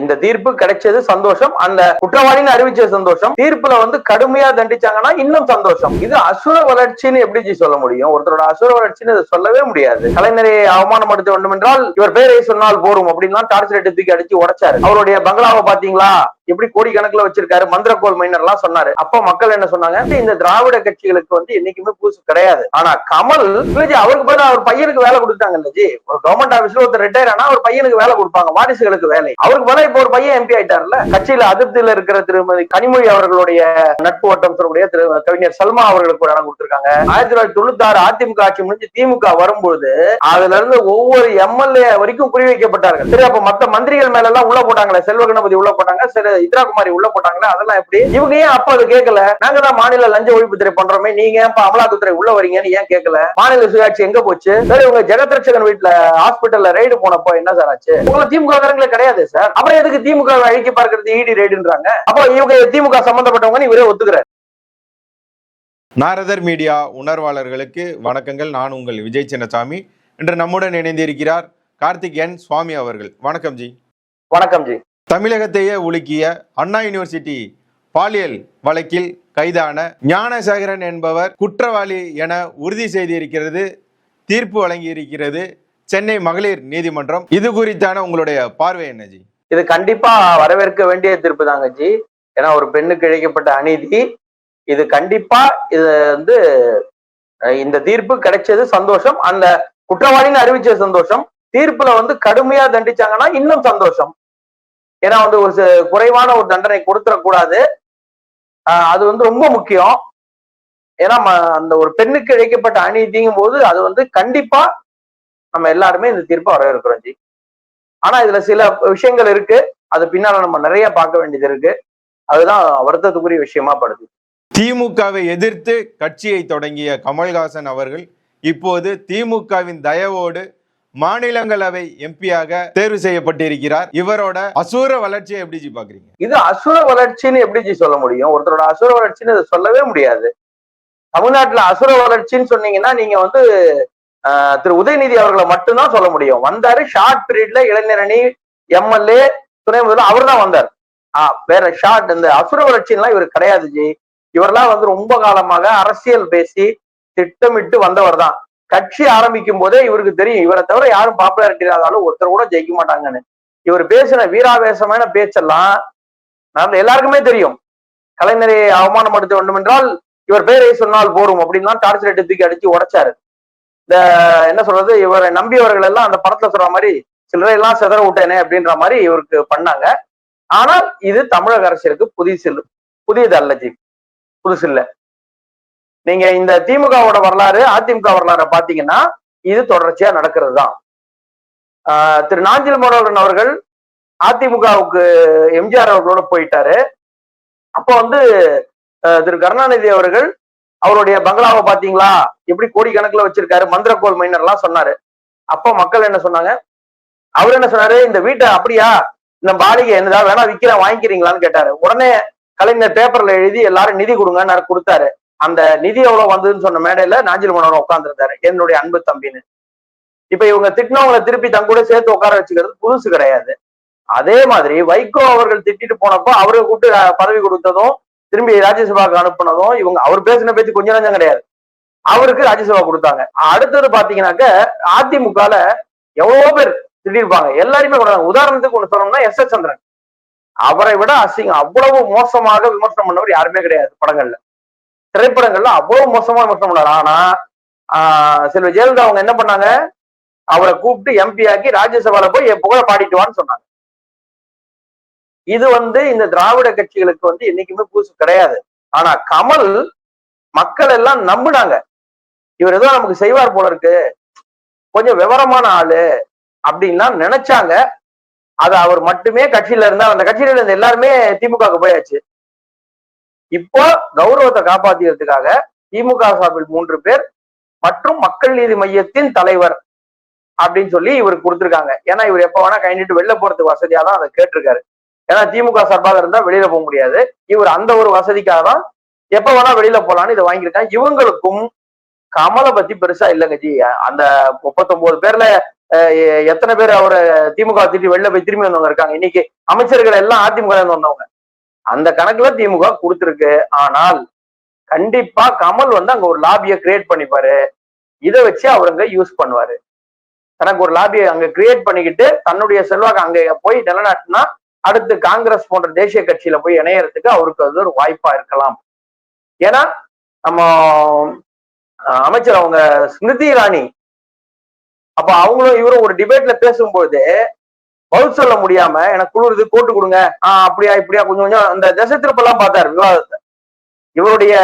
இந்த தீர்ப்பு கிடைச்சது சந்தோஷம். அந்த குற்றவாளின்னு அறிவிச்ச சந்தோஷம். தீர்ப்புல வந்து கடுமையா தண்டிச்சாங்கன்னா இன்னும் சந்தோஷம். இது அசுர வளர்ச்சின்னு எப்படி சொல்ல முடியும்? ஒருத்தரோட அசுர வளர்ச்சின்னு இதை சொல்லவே முடியாது. கலைஞரை அவமானப்படுத்த வேண்டும் என்றால் இவர் பேரை சொன்னால் போரும் அப்படின்லாம் டார்ச் தூக்கி அடிச்சு உடைச்சாரு. அவருடைய பங்களாவை பாத்தீங்களா எப்படி கோடிக்கணக்கில் வச்சிருக்காரு. மந்திரக்கோள் மைனர் எல்லாம் சொன்னாரு. அப்ப மக்கள் என்ன சொன்னாங்க? இந்த திராவிட கட்சிகளுக்கு வந்து என்னைக்குமே பூசு கிடையாது. ஆனா கமல் அவருக்கு பதிலா அவர் பையனுக்கு வேலை கொடுத்தாங்க ஜி? ஒரு கவர்மெண்ட் ஆபீஸ்ல ஒருத்தர் ரிட்டையர் ஆனா அவர் பையனுக்கு வேலை கொடுப்பாங்க. வாரிசுகளுக்கு வேலை. அவருக்கு பதிலாக இப்போ ஒரு பையன் எம்பி ஆயிட்டார்ல. கட்சியில அதிருப்தியில இருக்கிற திருமதி கனிமொழி அவர்களுடைய நட்பு வட்டம் சொல்லக்கூடிய திரு கவிஞர் சல்மா அவர்களுக்கு ஒரு இடம் கொடுத்திருக்காங்க. ஆயிரத்தி தொள்ளாயிரத்தி தொண்ணூத்தி ஆறு அதிமுக ஆட்சி முடிஞ்சு திமுக வரும்போது அதுல இருந்து ஒவ்வொரு எம்எல்ஏ வரைக்கும் குறி வைக்கப்பட்டார்கள் சரி அப்ப மத்த மந்திரிகள் மேல எல்லாம் உள்ள போட்டாங்களே? செல்வ கணபதி உள்ள போட்டாங்க. சரி இந்திரா குமாரி உள்ள போட்டாங்களே அதெல்லாம் எப்படி? இவங்க ஏன் அப்ப அது கேட்கல? நாங்க தான் மாநில லஞ்ச ஒழிப்புத்துறை பண்றோமே. நீங்க ஏன் அமலாக்கத்துறை உள்ள வரீங்கன்னு ஏன் கேட்கல? மாநில சுயாட்சி எங்க போச்சு? சரி உங்க ஜெகத்ரட்சகன் வீட்டுல ஹாஸ்பிட்டல்ல ரெய்டு போனப்போ என்ன சார் ஆச்சு? உங்களை திமுக காரங்களே கிடையாது சார். அப்புறம் எதுக்கு திமுக அழிக்க பார்க்கறது இடி ரெய்டுன்றாங்க அப்போ இவங்க திமுக சம்பந்தப்பட்டவங்க இவரே ஒத்துக்கிறார். நாரதர் மீடியா உணர்வாளர்களுக்கு வணக்கங்கள். நான் உங்கள் விஜய் சின்னசாமி. இன்று நம்முடன் இணைந்திருக்கிறார் கார்த்திக் என் சுவாமி அவர்கள். வணக்கம் ஜி. வணக்கம் ஜி. தமிழகத்தையே உலுக்கிய அண்ணா யூனிவர்சிட்டி பாலியல் வழக்கில் கைதான ஞானசேகரன் என்பவர் குற்றவாளி என உறுதி செய்திருக்கிறது தீர்ப்பு வழங்கியிருக்கிறது சென்னை மகளிர் நீதிமன்றம். இது குறித்தான உங்களுடைய பார்வை என்ன ஜி? இது கண்டிப்பா வரவேற்க வேண்டிய தீர்ப்பு தாங்க ஜி. ஏன்னா ஒரு பெண்ணுக்கு இழைக்கப்பட்ட அநீதி இது கண்டிப்பா இது வந்து இந்த தீர்ப்பு கிடைச்சது சந்தோஷம். அந்த குற்றவாளின்னு அறிவிச்ச சந்தோஷம். தீர்ப்புல வந்து கடுமையா தண்டிச்சாங்கன்னா இன்னும் சந்தோஷம். ஏன்னா வந்து ஒரு குறைவான ஒரு தண்டனை கொடுத்துடக்கூடாது. அது வந்து ரொம்ப முக்கியம். ஏன்னா ம- அந்த ஒரு பெண்ணுக்கு இழைக்கப்பட்ட அநீதிங்கும் போது அது வந்து கண்டிப்பா நம்ம எல்லாருமே இந்த தீர்ப்பை வரவேற்கிறோம் ஜி. ஆனா இதுல சில விஷயங்கள் இருக்கு. அது பின்னால நம்ம நிறைய பார்க்க வேண்டியது இருக்கு. அதுதான் வருத்தத்துக்குரிய விஷயமா படுது. திமுகவை எதிர்த்து கட்சியை தொடங்கிய கமல்ஹாசன் அவர்கள் இப்போது திமுகவின் தயவோடு மாநிலங்களவை எம்பியாக தேர்வு செய்யப்பட்டிருக்கிறார். இவரோட அசூர வளர்ச்சியை எப்படி ஜி பாக்குறீங்க? இது அசுர வளர்ச்சின்னு எப்படி ஜி சொல்ல முடியும்? ஒருத்தரோட அசுர வளர்ச்சின்னு இதை சொல்லவே முடியாது. தமிழ்நாட்டுல அசுர வளர்ச்சின்னு சொன்னீங்கன்னா நீங்க வந்து ஆஹ், திரு உதயநிதி அவர்களை மட்டும்தான் சொல்ல முடியும். வந்தாரு ஷார்ட் பீரியட்ல இளைஞரணி எம்எல்ஏ துணை முதல்வர் அவர் தான் வந்தார். ஆஹ் வேற ஷார்ட் இந்த அசுர வளர்ச்சின்லாம் இவர் கிடையாது ஜி. இவரெல்லாம் வந்து ரொம்ப காலமாக அரசியல் பேசி திட்டமிட்டு வந்தவர் தான் கட்சி ஆரம்பிக்கும் போதே இவருக்கு தெரியும். இவரை தவிர யாரும் பாப்புலாரிட்டி இல்லாதாலும் ஒருத்தர் கூட ஜெயிக்க மாட்டாங்கன்னு. இவர் பேசின வீராவேசமான பேச்செல்லாம் நம்ம எல்லாருக்குமே தெரியும். கலைஞரை அவமானப்படுத்த வேண்டும் என்றால் இவர் பேரை சொன்னால் போரும் அப்படின்லாம் டார்ச்சர் லைட் தூக்கி அடிச்சு உடைச்சாரு. இந்த என்ன சொல்றது இவரை நம்பியவர்கள் எல்லாம் அந்த படத்துல சொல்ற மாதிரி சிலரை எல்லாம் சிதற விட்டேனே அப்படின்ற மாதிரி இவருக்கு பண்ணாங்க. ஆனால் இது தமிழக அரசியலுக்கு புதிய புதியது அல்ல ஜி. புதுசு நீங்க இந்த திமுகவோட வரலாறு அதிமுக வரலாறை பாத்தீங்கன்னா இது தொடர்ச்சியா நடக்கிறது தான் ஆஹ் திரு நாஞ்சில் மனோகரன் அவர்கள் அதிமுகவுக்கு எம்ஜிஆர் அவர்களோட போயிட்டாரு. அப்போ வந்து திரு கருணாநிதி அவர்கள் அவருடைய பங்களாவை பாத்தீங்களா எப்படி கோடிக்கணக்கில் வச்சிருக்காரு? மந்திரக்கோள் மைனர் எல்லாம் சொன்னாரு. அப்போ மக்கள் என்ன சொன்னாங்க? அவர் என்ன சொன்னாரு? இந்த வீட்டை அப்படியா? இந்த பாலிகை என்னதா? வேணா விக்கிறேன் வாங்கிக்கிறீங்களான்னு கேட்டாரு. உடனே கலைஞர் பேப்பர்ல எழுதி எல்லாரும் நிதி கொடுங்கன்னு கொடுத்தாரு. அந்த நிதி எவ்வளவு வந்ததுன்னு சொன்ன மேடையில நாஞ்சில் மனோகரன் உட்காந்துருந்தாரு என்னுடைய அன்பு தம்பின்னு. இப்ப இவங்க திட்டினவங்களை திருப்பி தங்க கூட சேர்த்து உட்கார வச்சுக்கிறது புதுசு கிடையாது. அதே மாதிரி வைகோ அவர்கள் திட்டிட்டு போனப்போ அவரை கூப்பிட்டு பதவி கொடுத்ததும் திரும்பி ராஜ்யசபாக்கு அனுப்புனதும் இவங்க அவர் பேசின பேச்சு கொஞ்சம் நஞ்சம் கிடையாது. அவருக்கு ராஜ்யசபா கொடுத்தாங்க. அடுத்தது பாத்தீங்கன்னாக்க அதிமுகல எவ்வளவோ பேர் திட்டிருப்பாங்க. எல்லாருமே கொடுத்தாங்க உதாரணத்துக்கு ஒண்ணு சொல்லணும்னா எஸ் எஸ் சந்திரன். அவரை விட அசிங்கம் அவ்வளவு மோசமாக விமர்சனம் பண்ணவர் யாருமே கிடையாது படங்கள்ல. திரைப்படங்கள்ல அவ்வளவு மோசமா விமர்சனம் பண்ணாரு ஆனா ஆஹ் செல்வ ஜெயலலிதா அவங்க என்ன பண்ணாங்க? அவரை கூப்பிட்டு எம்பி ஆக்கி ராஜ்யசபால போய் என் புகழ பாடிட்டு வான்னு சொன்னாங்க. இது வந்து இந்த திராவிட கட்சிகளுக்கு வந்து என்னைக்குமே புதுசு கிடையாது. ஆனா கமல் மக்கள் எல்லாம் நம்புனாங்க. இவர் ஏதோ நமக்கு செய்வார் போல இருக்கு. கொஞ்சம் விவரமான ஆளு அப்படின்லாம் நினைச்சாங்க. அது அவர் மட்டுமே கட்சியில இருந்தா அந்த கட்சியில இருந்த எல்லாருமே திமுகவுக்கு போயாச்சு. இப்போ கௌரவத்தை காப்பாத்தியதுக்காக திமுக சார்பில் மூன்று பேர் மற்றும் மக்கள் நீதி மையத்தின் தலைவர் அப்படின்னு சொல்லி இவருக்கு கொடுத்துருக்காங்க. ஏன்னா இவர் எப்ப வேணா கை வெளில போறதுக்கு வசதியா தான் அதை கேட்டிருக்காரு. ஏன்னா திமுக சார்பாக இருந்தா வெளியில போக முடியாது. இவர் அந்த ஒரு வசதிக்காக தான் எப்ப வேணா வெளியில போலான்னு இதை வாங்கியிருக்காங்க. இவங்களுக்கும் கமலை பத்தி பெருசா இல்லைங்க ஜி அந்த முப்பத்தொன்பது பேர்ல எத்தனை பேர் அவரை திமுக திட்டி வெளில போய் திரும்பி வந்தவங்க இருக்காங்க. இன்னைக்கு அமைச்சர்கள் எல்லாம் அதிமுக வந்தவங்க. அந்த கணக்குல திமுக கொடுத்துருக்கு. ஆனால் கண்டிப்பா கமல் வந்து அங்க ஒரு லாபியை கிரியேட் பண்ணிப்பாரு. இதை வச்சு அவருங்க யூஸ் பண்ணுவாரு. தனக்கு ஒரு லாபியை அங்க கிரியேட் பண்ணிக்கிட்டு தன்னுடைய செல்வாக்கு அங்க போய் நிலநாட்டினா அடுத்து காங்கிரஸ் போன்ற தேசிய கட்சியில போய் இணையறதுக்கு அவருக்கு அது ஒரு வாய்ப்பா இருக்கலாம். ஏன்னா நம்ம அமைச்சர் அவங்க ஸ்மிருதி இராணி அப்ப அவங்களும் இவரும் ஒரு டிபேட்ல பேசும்போது பதில் சொல்ல முடியாம எனக்கு குளிருது கோட்டு கொடுங்க. ஆஹ் அப்படியா இப்படியா கொஞ்சம் கொஞ்சம் அந்த திசை திருப்பெல்லாம் பார்த்தாரு விவாதத்தை. இவருடைய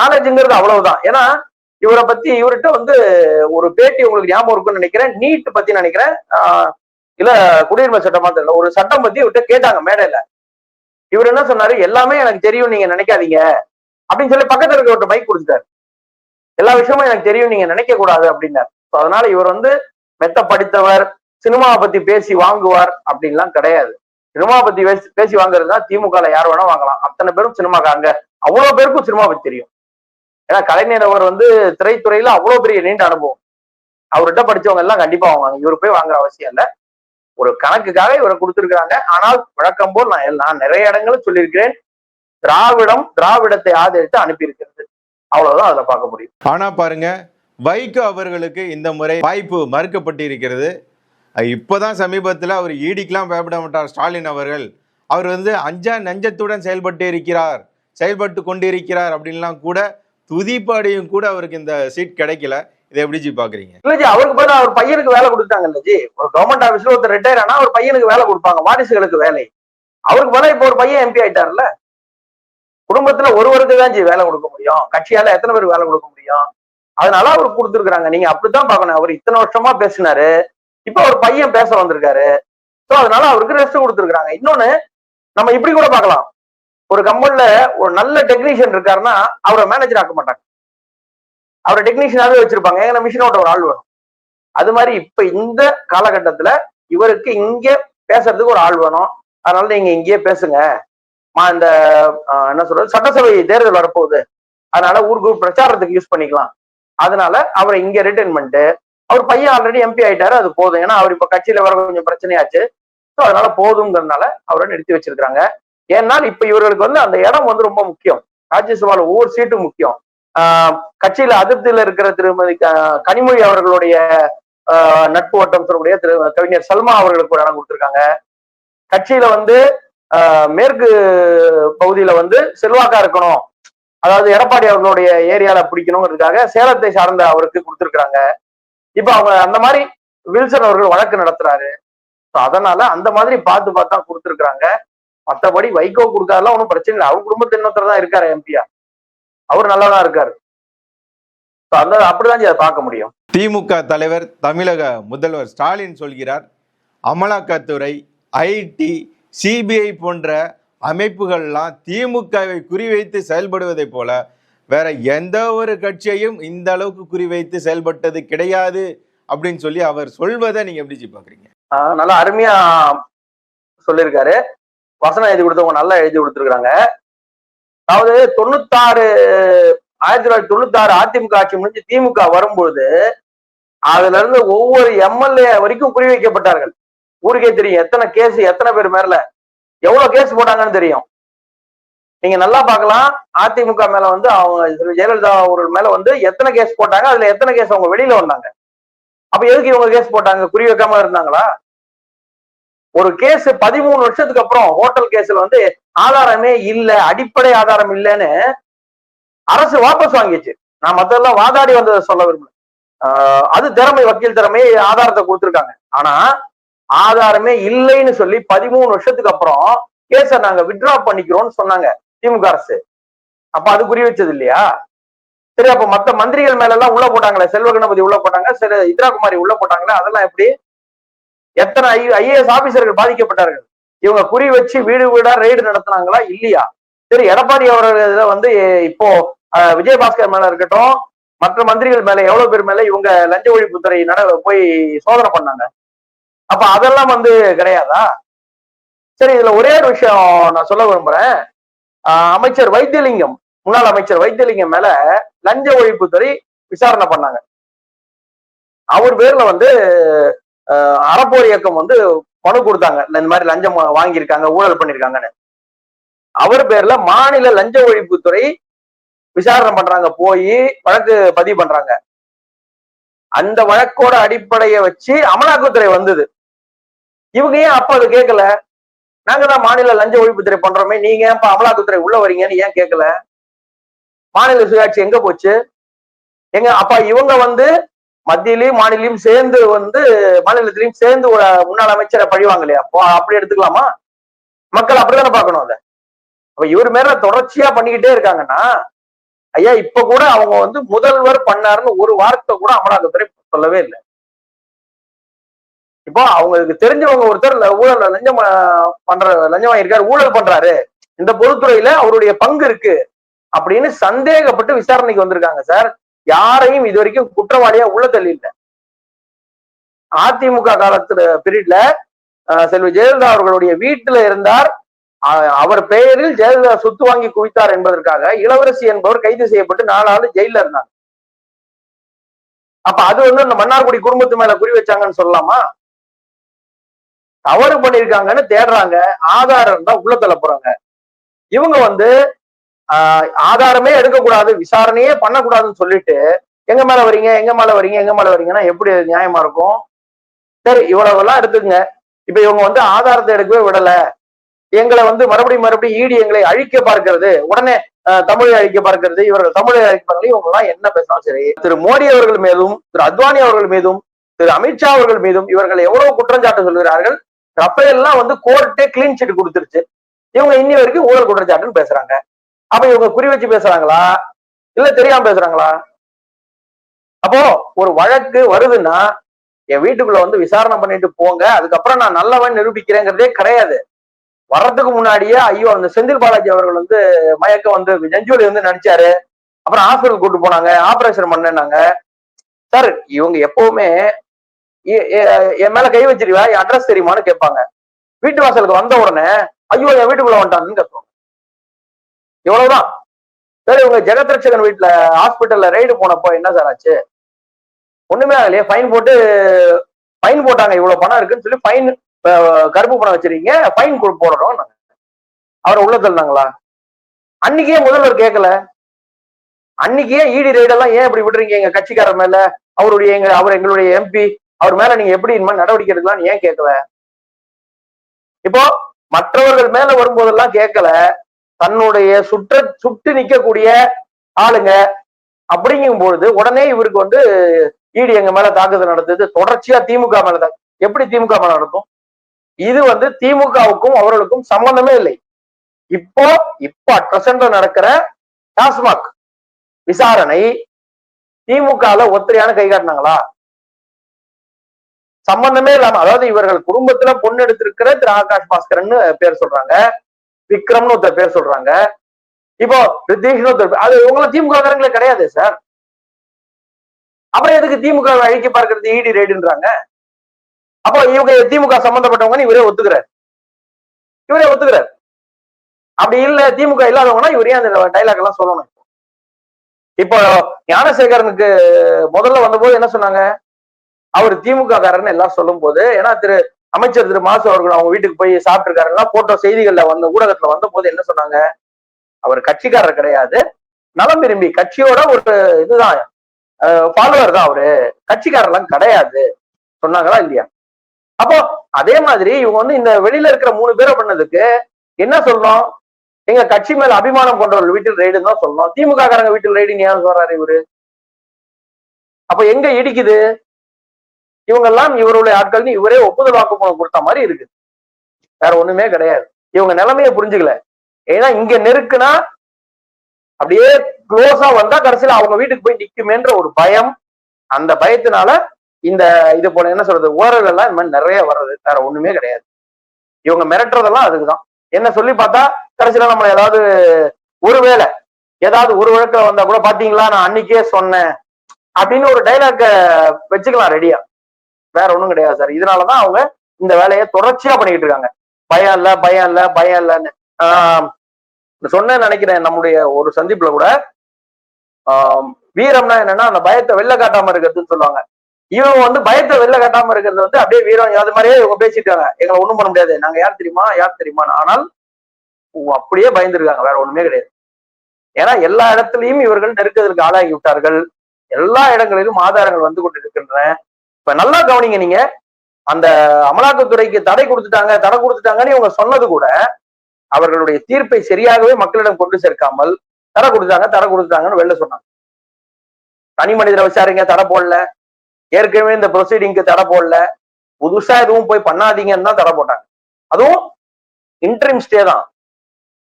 நாலேஜுங்கிறது அவ்வளவுதான். ஏன்னா இவரை பத்தி இவர்கிட்ட வந்து ஒரு பேட்டி உங்களுக்கு ஞாபகம் இருக்குன்னு நினைக்கிறேன். நீட் பத்தி நினைக்கிறேன். இல்ல குடியுரிமை சட்டமா தெரியல. ஒரு சட்டம் பத்தி இவர்கிட்ட கேட்டாங்க மேடையில. இவர் என்ன சொன்னாரு? எல்லாமே எனக்கு தெரியும் நீங்க நினைக்காதீங்க. அப்படின்னு சொல்லி பக்கத்துல இருக்கிற ஒரு பைக் கொடுத்துட்டாரு. எல்லா விஷயமும் எனக்கு தெரியும் நீங்க நினைக்க கூடாது அப்படின்னாரு அதனால இவர் வந்து மெத்த படித்தவர் சினிமாவை பத்தி பேசி வாங்குவார் அப்படின்லாம் கிடையாது. சினிமா பத்தி பேசி பேசி வாங்குறதுனா திமுகல யார் வேணா வாங்கலாம். அத்தனை பேரும் சினிமாக்காங்க அவ்வளவு பேருக்கும் சினிமா பத்தி தெரியும். ஏன்னா கலைஞர் அவர் வந்து திரைத்துறையில அவ்வளவு பெரிய நீண்ட அனுபவம். அவர்கிட்ட படிச்சவங்க எல்லாம் கண்டிப்பா வாங்குவாங்க. இவர் போய் வாங்குற அவசியம் இல்ல. ஒரு கணக்குக்காக இவரை கொடுத்துருக்காங்க ஆனால் வழக்கம் போல் நான் நான் நிறைய இடங்களும் சொல்லியிருக்கிறேன். திராவிடம் திராவிடத்தை ஆதரித்து அனுப்பியிருக்கிறது. அவ்வளவுதான் அதுல பார்க்க முடியும். ஆனா பாருங்க வைகோ அவர்களுக்கு இந்த முறை வாய்ப்பு மறுக்கப்பட்டிருக்கிறது. இப்பதான் சமீபத்தில் அவர் ஈடிக்கெலாம் பயப்பட மாட்டார். ஸ்டாலின் அவர்கள். அவர் வந்து அஞ்சா நஞ்சத்துடன் செயல்பட்டு இருக்கிறார். செயல்பட்டு கொண்டிருக்கிறார் அப்படின்லாம் கூட துதிப்பாடியும் கூட அவருக்கு இந்த சீட் கிடைக்கல. இதை எப்படி ஜி பாக்குறீங்க? இல்ல ஜி அவருக்கு பதிலா அவர் பையனுக்கு வேலை கொடுத்தாங்கல்ல ஜி. ஒரு கவர்மெண்ட் ஆஃபீஸ்ல ஒருத்தர் ரிட்டையர் ஆனா அவர் பையனுக்கு வேலை கொடுப்பாங்க. வாரிசுகளுக்கு வேலை. அவருக்கு பதிலாக இப்ப ஒரு பையன் எம்பி ஆயிட்டார்ல. குடும்பத்துல ஒருவருக்கு தான் ஜி வேலை கொடுக்க முடியும். கட்சியால எத்தனை பேருக்கு வேலை கொடுக்க முடியும்? அதனால அவர் கொடுத்துருக்குறாங்க. நீங்க அப்படித்தான் பார்க்கணும். அவர் இத்தனை வருஷமா பேசினாரு. இப்ப ஒரு பையன் பேச வந்திருக்காரு. சோ அதனால அவருக்கு ரெஸ்ட் கொடுத்துருக்காங்க இன்னொன்னு நம்ம இப்படி கூட பார்க்கலாம். ஒரு கம்பெனில ஒரு நல்ல டெக்னீஷியன் இருக்காருன்னா அவரை மேனேஜர் ஆக்க மாட்டாங்க. அவரை டெக்னீஷியனாவே வச்சிருப்பாங்க. ஏன்னா மிஷின் ஓட்ட ஒரு ஆள் வேணும். அது மாதிரி இப்ப இந்த காலகட்டத்துல இவருக்கு இங்க பேசுறதுக்கு ஒரு ஆள் வேணும். அதனால நீங்க இங்கேயே பேசுங்க. மா இந்த என்ன சொல்றது? சட்டசபை தேர்தல் வரப்போகுது. அதனால ஊருக்கு பிரச்சாரத்துக்கு யூஸ் பண்ணிக்கலாம். அதனால அவரை இங்க ரிட்டைன் பண்ணிட்டு அவர் பையன் ஆல்ரெடி எம்பி ஆயிட்டாரு அது போதும். ஏன்னா அவர் இப்ப கட்சியில வர கொஞ்சம் பிரச்சனையாச்சு. ஸோ அதனால போதுங்கிறதுனால அவரை நிறுத்தி வச்சிருக்காங்க ஏன்னா இப்ப இவர்களுக்கு வந்து அந்த இடம் வந்து ரொம்ப முக்கியம். ராஜ்யசபால ஒவ்வொரு சீட்டும் முக்கியம். ஆஹ் கட்சியில அதிருப்தியில இருக்கிற திருமதி க- கனிமொழி அவர்களுடைய நட்பு வட்டம் சொல்லக்கூடிய திரு கவிஞர் சல்மா அவர்களுக்கு ஒரு இடம் கொடுத்துருக்காங்க. கட்சியில வந்து மேற்கு பகுதியில வந்து செல்வாக்கா இருக்கணும். அதாவது எடப்பாடி அவர்களுடைய ஏரியால பிடிக்கணுங்கிறதுக்காக சேலத்தை சார்ந்த அவருக்கு கொடுத்துருக்காங்க இப்ப அவங்க அந்த மாதிரி வில்சன் அவர்கள் வழக்கு நடத்துறாரு. அதனால அந்த மாதிரி பார்த்து பார்த்தா கொடுத்திருக்காங்க மத்தபடி வைகோ கொடுக்காதெல்லாம் ஒன்றும் பிரச்சனை இல்லை. அவர் குடும்பத்து இன்னொருத்தர் தான் இருக்காரு எம்பியா அவர் நல்லா தான் இருக்காரு அந்த அப்படிதான் பார்க்க முடியும். திமுக தலைவர் தமிழக முதல்வர் ஸ்டாலின் சொல்கிறார் அமலாக்கத்துறை ஐடி சிபிஐ போன்ற அமைப்புகள்லாம் திமுகவை குறிவைத்து செயல்படுவதைப் போல வேற எந்த ஒரு கட்சியையும் இந்த அளவுக்கு குறிவைத்து செயல்பட்டது கிடையாது அப்படின்னு சொல்லி அவர் சொல்வதை நீங்க எப்படி பாக்குறீங்க? ஆஹ் நல்லா அருமையா சொல்லியிருக்காரு. வசனம் எழுதி கொடுத்தவங்க நல்லா எழுதி கொடுத்துருக்காங்க அதாவது தொண்ணூத்தாறு ஆயிரத்தி தொள்ளாயிரத்தி தொண்ணூத்தாறு அதிமுக ஆட்சி முடிஞ்சு திமுக வரும்பொழுது அதுல இருந்து ஒவ்வொரு எம்எல்ஏ வரைக்கும் குறி வைக்கப்பட்டார்கள் ஊருக்கே தெரியும் எத்தனை கேஸ் எத்தனை பேர் மேல எவ்வளவு கேஸ் போட்டாங்கன்னு தெரியும். நீங்க நல்லா பார்க்கலாம். அதிமுக மேல வந்து அவங்க ஜெயலலிதா அவர்கள் மேல வந்து எத்தனை கேஸ் போட்டாங்க அதுல எத்தனை கேஸ் அவங்க வெளியில வந்தாங்க? அப்ப எதுக்கு இவங்க கேஸ் போட்டாங்க? குறி வைக்காம இருந்தாங்களா? ஒரு கேஸ் பதிமூணு வருஷத்துக்கு அப்புறம் ஹோட்டல் கேஸ்ல வந்து ஆதாரமே இல்ல அடிப்படை ஆதாரம் இல்லைன்னு அரசு வாபஸ் வாங்கிச்சு. நான் மத்தெல்லாம் வாதாடி வந்ததை சொல்ல விரும்பல. அது திறமை வக்கீல் திறமை ஆதாரத்தை கொடுத்துருக்காங்க. ஆனா ஆதாரமே இல்லைன்னு சொல்லி பதிமூணு வருஷத்துக்கு அப்புறம் கேஸை நாங்க வித்ட்ரா பண்ணிக்கிறோம்னு சொன்னாங்க. திமுக அரசு. அப்ப அது குறி வச்சது இல்லையா? சரி அப்ப மத்த மந்திரிகள் மேல எல்லாம் உள்ள போட்டாங்களே செல்வ கணபதி உள்ள போட்டாங்க சரி இந்திரா குமாரி உள்ள போட்டாங்களே அதெல்லாம் எப்படி? எத்தனை ஐஏஎஸ் ஆபீசர்கள் பாதிக்கப்பட்டார்கள்? இவங்க குறி வச்சு வீடு வீடா ரெய்டு நடத்தினாங்களா இல்லையா? சரி எடப்பாடி அவர்கள் இதுல வந்து இப்போ விஜயபாஸ்கர் மேல இருக்கட்டும் மற்ற மந்திரிகள் மேல எவ்வளவு பேர் மேல இவங்க லஞ்ச ஒழிப்புத்துறை நட போய் சோதனை பண்ணாங்க. அப்ப அதெல்லாம் வந்து கிடையாதா? சரி இதுல ஒரே ஒரு விஷயம் நான் சொல்ல விரும்புறேன். அமைச்சர் வைத்தியலிங்கம் முன்னாள் அமைச்சர் வைத்தியலிங்கம் மேல லஞ்ச ஒழிப்புத்துறை விசாரணை பண்ணாங்க. அவர் பேர்ல வந்து ஆஹ் அறப்போர் இயக்கம் வந்து மனு கொடுத்தாங்க. இந்த மாதிரி லஞ்சம் வாங்கியிருக்காங்க ஊழல் பண்ணிருக்காங்கன்னு அவர் பேர்ல மாநில லஞ்ச ஒழிப்புத்துறை விசாரணை பண்றாங்க போய் வழக்கு பதிவு பண்றாங்க. அந்த வழக்கோட அடிப்படையை வச்சு அமலாக்கத்துறை வந்தது. இவங்க ஏன் அப்ப அது கேட்கல? நாங்க தான் மாநில லஞ்ச ஒழிப்புத்துறை பண்றோமே. நீங்க ஏன் அமலாக்கத்துறை உள்ள வரீங்கன்னு ஏன் கேட்கல மாநில சுயாட்சி எங்க போச்சு? எங்க அப்ப இவங்க வந்து மத்தியிலையும் மாநிலையும் சேர்ந்து வந்து மாநிலத்திலையும் சேர்ந்து ஒரு முன்னாள் அமைச்சரை பழிவாங்க இல்லையா அப்போ அப்படி எடுத்துக்கலாமா? மக்கள் அப்படிதானே பார்க்கணும் அதை. அப்ப இவர் மேல தொடர்ச்சியா பண்ணிக்கிட்டே இருக்காங்கன்னா ஐயா இப்ப கூட அவங்க வந்து முதல்வர் பண்ணாருன்னு ஒரு வார்த்தை கூட அமலாக்கத்துறை சொல்லவே இல்லை. இப்போ அவங்களுக்கு தெரிஞ்சவங்க ஒருத்தர் ஊழல் லஞ்சம் பண்ற லஞ்சம் வாங்கியிருக்காரு ஊழல் பண்றாரு. இந்த பொதுத்துறையில அவருடைய பங்கு இருக்கு. அப்படின்னு சந்தேகப்பட்டு விசாரணைக்கு வந்திருக்காங்க சார். யாரையும் இது வரைக்கும் குற்றவாளியா உள்ள தள்ளி இல்ல அதிமுக காலத்துல பீரியட்ல செல்வி ஜெயலலிதா அவர்களுடைய வீட்டுல இருந்தார். அவர் பெயரில் ஜெயலலிதா சொத்து வாங்கி குவித்தார் என்பதற்காக இளவரசி என்பவர் கைது செய்யப்பட்டு நாலு ஆளு ஜெயில இருந்தாங்க. அப்ப அது வந்து இந்த மன்னார்குடி குடும்பத்து மேல குறி வச்சாங்கன்னு சொல்லலாமா? தவறு பண்ணியிருக்காங்கன்னு தேடுறாங்க. ஆதாரம் இருந்தா உள்ள தள்ளப்படுறாங்க போறாங்க இவங்க வந்து ஆஹ், ஆதாரமே எடுக்கக்கூடாது விசாரணையே பண்ணக்கூடாதுன்னு சொல்லிட்டு எங்க மேல வரீங்க எங்க மேல வரீங்க எங்க மேல வரீங்கன்னா எப்படி நியாயமா இருக்கும்? சரி இவ்வளவு எல்லாம் இப்ப இவங்க வந்து ஆதாரத்தை எடுக்கவே விடல. எங்களை வந்து மறுபடியும் மறுபடியும் ஈடி எங்களை அழிக்க பார்க்கிறது உடனே தமிழை அழிக்க பார்க்கிறது இவர்கள் தமிழை அழிக்க பார்க்கல இவங்க எல்லாம் என்ன பேசலாம் சரி. திரு மோடி அவர்கள் மீதும் திரு அத்வானி அவர்கள் மீதும் திரு அமித்ஷா அவர்கள் மீதும் இவர்கள் எவ்வளவு குற்றஞ்சாட்டு சொல்கிறார்கள் ரஃபேல்லாம் வந்து கோர்ட்டே கிளீன் சீட் கொடுத்துருச்சு. இவங்க இன்னி வரைக்கும் ஊழல் குற்றச்சாட்டுன்னு பேசுறாங்க. அப்ப இவங்க குறி வச்சு பேசுறாங்களா? இல்ல தெரியாம பேசுறாங்களா? அப்போ ஒரு வழக்கு வருதுன்னா என் வீட்டுக்குள்ள வந்து விசாரணை பண்ணிட்டு போங்க. அதுக்கப்புறம் நான் நல்லவன் நிரூபிக்கிறேங்கிறதே கிடையாது. வர்றதுக்கு முன்னாடியே ஐயோ அந்த செந்தில் பாலாஜி அவர்கள் வந்து மயக்கம் வந்து நெஞ்சூரி வந்து நடிச்சாரு. அப்புறம் ஹாஸ்பிட்டல் கூட்டு போனாங்க. ஆபரேஷன் பண்ணேன்னாங்க. சார் இவங்க எப்பவுமே என் மேல கை வச்சிருவா என் அட்ரஸ் தெரியுமான்னு கேட்பாங்க. வீட்டு வாசலுக்கு வந்த உடனே ஐயோ என் வீட்டுக்குள்ள வந்துட்டாங்கன்னு கத்துவாங்க இவ்வளவுதான். சரி உங்க ஜெகத்ரட்சகன் வீட்டுல ஹாஸ்பிட்டல்ல ரைடு போனப்போ என்ன சார் ஆச்சு? ஒண்ணுமே ஆகலையே ஃபைன் போட்டு ஃபைன் போட்டாங்க இவ்வளவு பணம் இருக்குன்னு சொல்லி ஃபைன் கருப்பு பணம் வச்சிருக்கீங்க ஃபைன் போடணும் அவரை உள்ள தள்ளினாங்களா? அன்னைக்கே முதல்வர் கேட்கல. அன்னைக்கே இடி ரைடெல்லாம் ஏன் இப்படி விடுறீங்க எங்க கட்சிக்காரர் மேல? அவருடைய எங்க அவர் எங்களுடைய எம்பி அவர் மேல நீங்க எப்படி இனிமேல் நடவடிக்கை எடுக்கலாம்னு ஏன் கேட்கல? இப்போ மற்றவர்கள் மேல வரும்போதெல்லாம் கேட்கல. தன்னுடைய சுற்ற சுட்டு நிக்கக்கூடிய ஆளுங்க அப்படிங்கும் பொழுது உடனே இவருக்கு வந்து ஈடு எங்க மேல தாக்குதல் நடத்துது தொடர்ச்சியா திமுக மேல எப்படி திமுக மேல நடத்தும் இது வந்து திமுகவுக்கும் அவர்களுக்கும் சம்பந்தமே இல்லை. இப்போ இப்போ அட்ரசன்ட் நடக்கிற டாஸ்மாக் விசாரணை திமுகல ஒத்திரையான கை காட்டினாங்களா? சம்பந்தமே இல்லாம அதாவது இவர்கள் குடும்பத்துல பொண்ணு எடுத்திருக்கிற திரு ஆகாஷ் பாஸ்கரன் பேர் சொல்றாங்க. விக்ரம்னு ஒருத்தர் பேர் சொல்றாங்க. இப்போ ரித்தீஷ்னு ஒருத்தர் அது உங்களை திமுககாரங்களே கிடையாது சார் அப்புறம் எதுக்கு திமுக வை அழிக்க பார்க்கறது இடி ரேடுன்றாங்க? அப்போ இவங்க திமுக சம்பந்தப்பட்டவங்கன்னு இவரே ஒத்துக்கிறார். இவரே ஒத்துக்கிறார். அப்படி இல்ல திமுக இல்லாதவங்கன்னா இவரே அந்த டைலாக் எல்லாம் சொல்லணும்? இப்போ ஞானசேகரனுக்கு முதல்ல வந்தபோது என்ன சொன்னாங்க? அவர் திமுக காரர்னு எல்லாம் சொல்லும் போது ஏன்னா திரு அமைச்சர் திரு மாசு அவர்கள் அவங்க வீட்டுக்கு போய் சாப்பிட்டுருக்காருலாம் போட்டோ செய்திகள்ல வந்த ஊடகத்துல வந்த போது என்ன சொன்னாங்க? அவர் கட்சிக்காரர் கிடையாது. நலம் விரும்பி கட்சியோட ஒரு இதுதான். ஃபாலோவர் தான் அவரு. கட்சிக்காரர்லாம் கிடையாது. சொன்னாங்களா இல்லையா? அப்போ அதே மாதிரி இவங்க வந்து இந்த வெளியில இருக்கிற மூணு பேரை பண்ணதுக்கு என்ன சொல்றோம்? எங்க கட்சி மேல அபிமானம் கொண்டவர்கள் வீட்டில் ரைடுன்னு தான் சொல்லணும் திமுக காரங்க வீட்டில் ரெய்டு ஏன் சொல்றாரு இவரு? அப்ப எங்க இடிக்குது? இவங்கெல்லாம் இவருடைய ஆட்கள்னு இவரே ஒப்புதல் வாக்குமூலம் கொடுத்த மாதிரி இருக்கு. வேற ஒண்ணுமே கிடையாது. இவங்க நிலைமைய புரிஞ்சுக்கல. ஏன்னா இங்க நெருக்குனா அப்படியே க்ளோஸா வந்தா கடைசியில அவங்க வீட்டுக்கு போய் நிக்குமேன்ற ஒரு பயம். அந்த பயத்தினால இந்த இது போல என்ன சொல்றது? ஓரல் எல்லாம் இந்த மாதிரி நிறைய வர்றது. வேற ஒண்ணுமே கிடையாது. இவங்க மிரட்டுறதெல்லாம் அதுக்குதான். என்ன சொல்லி பார்த்தா கடைசியில நம்ம ஏதாவது ஒருவேளை ஏதாவது ஒரு வழக்கில் வந்தா கூட பாத்தீங்களா? நான் அன்னைக்கே சொன்னேன். அப்படின்னு ஒரு டைலாக வச்சுக்கலாம் ரெடியா வேற ஒண்ணும் கிடையாது சார். இதனாலதான் அவங்க இந்த வேலையை தொடர்ச்சியா பண்ணிக்கிட்டு இருக்காங்க. பயம் இல்ல பயம் இல்ல பயம் இல்லைன்னு. ஆஹ் நினைக்கிறேன் நம்முடைய ஒரு சந்திப்புல கூட. ஆஹ் வீரம்னா என்னன்னா அந்த பயத்தை வெளில காட்டாம இருக்கிறதுன்னு சொல்லுவாங்க. இவங்க வந்து பயத்தை வெளில காட்டாம இருக்கிறது வந்து அப்படியே வீரம் அது மாதிரியே இவங்க பேசிட்டாங்க எங்களை ஒண்ணும் பண்ண முடியாது. நாங்க யார் தெரியுமா? யார் தெரியுமா ஆனால் உ- அப்படியே பயந்துருக்காங்க. வேற ஒண்ணுமே கிடையாது. ஏன்னா எல்லா இடத்துலயும் இவர்கள் நெருக்கதற்கு ஆளாகி விட்டார்கள். எல்லா இடங்களிலும் ஆதாரங்கள் வந்து கொண்டிருக்கின்றன. இப்ப நல்லா கவனிங்க நீங்க. அந்த அமலாக்கத்துறைக்கு தடை கொடுத்துட்டாங்க தடை கொடுத்துட்டாங்கன்னு இவங்க சொன்னது கூட அவர்களுடைய தீர்ப்பை சரியாகவே மக்களிடம் கொண்டு சேர்க்காமல் தடை கொடுத்தாங்க தடை கொடுத்துட்டாங்கன்னு வெளில சொன்னாங்க. தனி மனிதரை விசாரிங்க தடை போடல. ஏற்கனவே இந்த ப்ரொசீடிங்க்கு தடை போடல. புதுசா எதுவும் போய் பண்ணாதீங்கன்னு தான் தடை போட்டாங்க. அதுவும் இன்டர்ம் ஸ்டே தான்.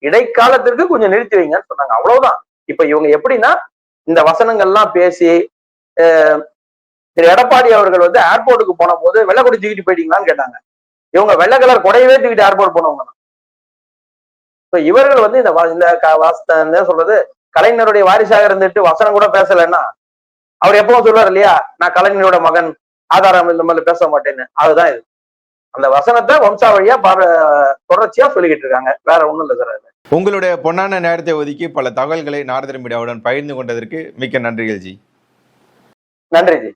இடைக்காலத்திற்கு கொஞ்சம் நிறுத்தி வைங்கன்னு சொன்னாங்க. அவ்வளவுதான். இப்ப இவங்க எப்படின்னா இந்த வசனங்கள்லாம் பேசி திரு எடப்பாடி அவர்கள் வந்து ஏர்போர்ட்டுக்கு போன போது வெள்ளை கொடி தூக்கிட்டு போயிட்டீங்களான்னு கேட்டாங்க. இவங்க வெள்ளை கலர் கொடையவே தூக்கிட்டு ஏர்போர்ட் போனவங்க தான். இப்ப இவர்கள் வந்து இந்த என்ன சொல்றது கலைஞருடைய வாரிசாக இருந்துட்டு வசனம் கூட பேசலைன்னா அவர் எப்பவும் சொல்றாரு இல்லையா நான் கலைஞரோட மகன் ஆதாரம் இந்த மாதிரி பேச மாட்டேன்னு. அதுதான் இது. அந்த வசனத்தை வம்சாவழியா தொடர்ச்சியா சொல்லிக்கிட்டு இருக்காங்க. வேற ஒண்ணும் இல்ல சார். உங்களுடைய பொன்னான நேரத்தை ஒதுக்கி பல தகவல்களை நாரதர் மீடியாவுடன் பகிர்ந்து கொண்டதற்கு மிக்க நன்றிகள் ஜி. நன்றி ஜி.